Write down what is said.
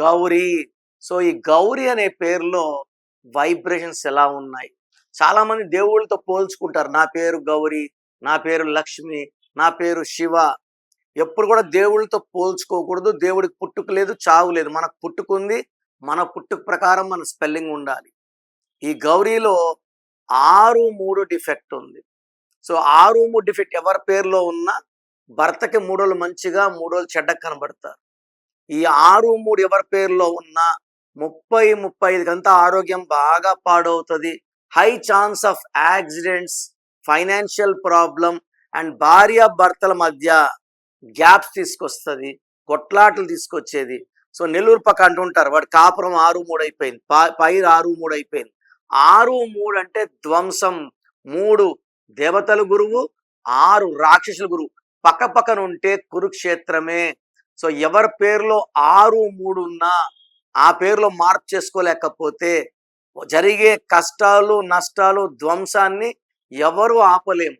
Gauri. So ఈ గౌరీ అనే పేరులో వైబ్రేషన్స్ ఎలా ఉన్నాయి? చాలా మంది దేవుళ్ళతో పోల్చుకుంటారు. నా పేరు గౌరీ నా పేరు లక్ష్మి నా పేరు శివ. ఎప్పుడు కూడా దేవుళ్ళతో పోల్చుకోకూడదు. దేవుడికి పుట్టుక లేదు చావు లేదు. మనకు పుట్టుకుంది మన పుట్టుక ప్రకారం మన స్పెల్లింగ్ ఉండాలి. ఈ గౌరీలో ఆరు మూడు డిఫెక్ట్ ఉంది. సో ఆరు మూడు డిఫెక్ట్ ఎవరి పేరులో ఉన్నా భర్తకి మూడోళ్ళు మంచిగా మూడోళ్ళు చెడ్డ కనబడతారు. ఈ ఆరు మూడు ఎవరి పేరులో ఉన్నా ముప్పై ముప్పై ఐదు అంతా ఆరోగ్యం బాగా పాడవుతుంది. High chance of accidents financial problem and భార్య భర్తల మధ్య గ్యాప్స్ తీసుకొస్తుంది కొట్లాటలు తీసుకొచ్చేది. సో నెల్లూరు పక్క అంటుంటారు వాడు కాపురం ఆరు మూడు అయిపోయింది పైరు ఆరు మూడు అయిపోయింది. ఆరు మూడు అంటే ధ్వంసం మూడు దేవతల గురువు ఆరు రాక్షసుల గురువు. పక్క పక్కన ఉంటే కురుక్షేత్రమే సో ఎవరి పేరులో ఆరు మూడు ఉన్నా ఆ పేరులో మార్పు చేసుకోలేకపోతే జరిగే కష్టాలు నష్టాలు ధ్వంసాన్ని ఎవరు ఆపలేము.